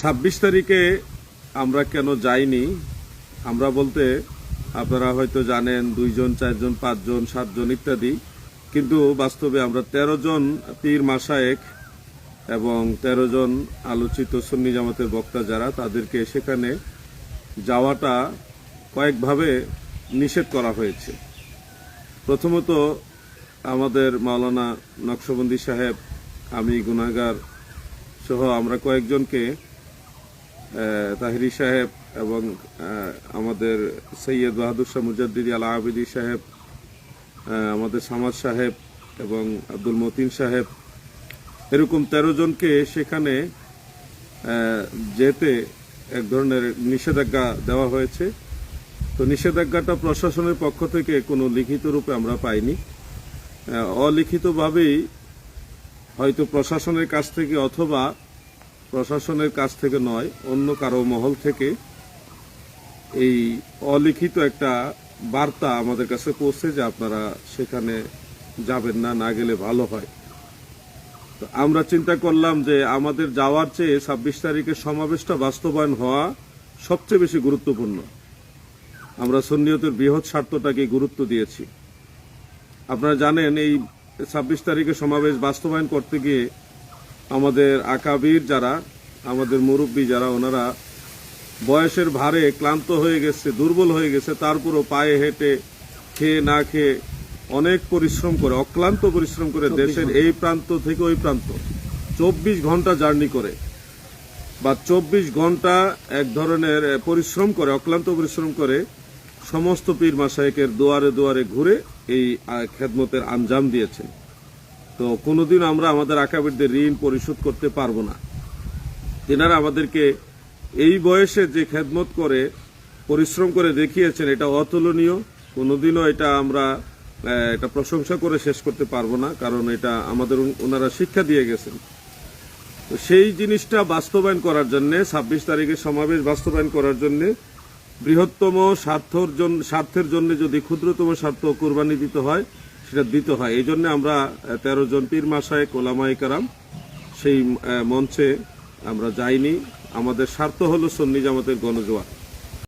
ছাব্বিশ তারিখে আমরা কেন যাইনি? আমরা বলতে আপনারা হয়তো জানেন দুইজন, চারজন, পাঁচজন, সাতজন ইত্যাদি। কিন্তু বাস্তবে আমরা তেরো জন পীর মাসায়েক এবং তেরো জন আলোচিত সুন্নি জামাতের বক্তা যারা, তাদেরকে সেখানে যাওয়াটা কয়েকভাবে নিষেধ করা হয়েছে। প্রথমত আমাদের মাওলানা নকশবন্দি সাহেব, আমি গুনাগার সহ আমরা কয়েকজনকে তাহিরি সাহেব এবং আমাদের সৈয়দ বাহাদুর শাহ মুজাদ্দিদি আল আবিদি সাহেব আমাদের সামাদ সাহেব এবং আব্দুল মতিন সাহেব। এরকম তেরো জনকে সেখানে যেতে এক ধরনের নিষেধাজ্ঞা দেওয়া হয়েছে। তো নিষেধাজ্ঞাটা প্রশাসনের পক্ষ থেকে কোনো লিখিত রূপে আমরা পাইনি। অলিখিতভাবেই হয়তো প্রশাসনের কাছ থেকে অথবা প্রশাসনের কাছ থেকে নয়, অন্য কারও মহল থেকে এই অলিখিত একটা বার্তা আমাদের কাছে পৌঁছে যে আপনারা সেখানে যাবেন না না গেলে ভালো হয়। তো আমরা চিন্তা করলাম যে আমাদের যাওয়ার চেয়ে ছাব্বিশ তারিখের সমাবেশটা বাস্তবায়ন হওয়া সবচেয়ে বেশি গুরুত্বপূর্ণ। আমরা সন্নিয়তের বৃহৎ স্বার্থটাকে গুরুত্ব দিয়েছি। আপনারা জানেন এই ছাব্বিশ তারিখে সমাবেশ বাস্তবায়ন করতে গিয়ে আমাদের আকাবির যারা আমাদের মুরব্বী যারা ওনারা বয়সের ভারে ক্লান্ত হয়ে গেছে দুর্বল হয়ে গেছে তারপরও পায়ে হেঁটে খেয়ে না খেয়ে অনেক পরিশ্রম করে অক্লান্ত পরিশ্রম করে দেশের এই প্রান্ত থেকে ওই প্রান্ত চব্বিশ ঘণ্টা জার্নি করে বা চব্বিশ ঘণ্টা এক ধরনের পরিশ্রম করে অক্লান্ত পরিশ্রম করে সমস্ত পীর মাসায়েকের দুয়ারে দুয়ারে ঘুরে এই খেদমতের আঞ্জাম দিয়েছেন। তো কোনোদিন আমরা আমাদের আকাবিরদের ঋণ পরিশোধ করতে পারব না। তেনারা আমাদেরকে এই বয়সে যে খেদমত করে, পরিশ্রম করে দেখিয়েছেন, এটা অতুলনীয়। কোনোদিনও এটা আমরা এটা প্রশংসা করে শেষ করতে পারব না, কারণ এটা আমাদের ওনারা শিক্ষা দিয়ে গেছেন। তো সেই জিনিসটা বাস্তবায়ন করার জন্য, ছাব্বিশ তারিখের সমাবেশ বাস্তবায়ন করার জন্য, বৃহত্তম স্বার্থর জন্য স্বার্থের জন্য যদি ক্ষুদ্রতম স্বার্থ কোরবানি দিতে হয় সেটা দিতে হয়। এই জন্য আমরা তেরো জন পীর মাসায় কোলামাই কারাম সেই মঞ্চে আমরা যাইনি। আমাদের স্বার্থ হলো সন্নি জামাতের গণজোয়ার।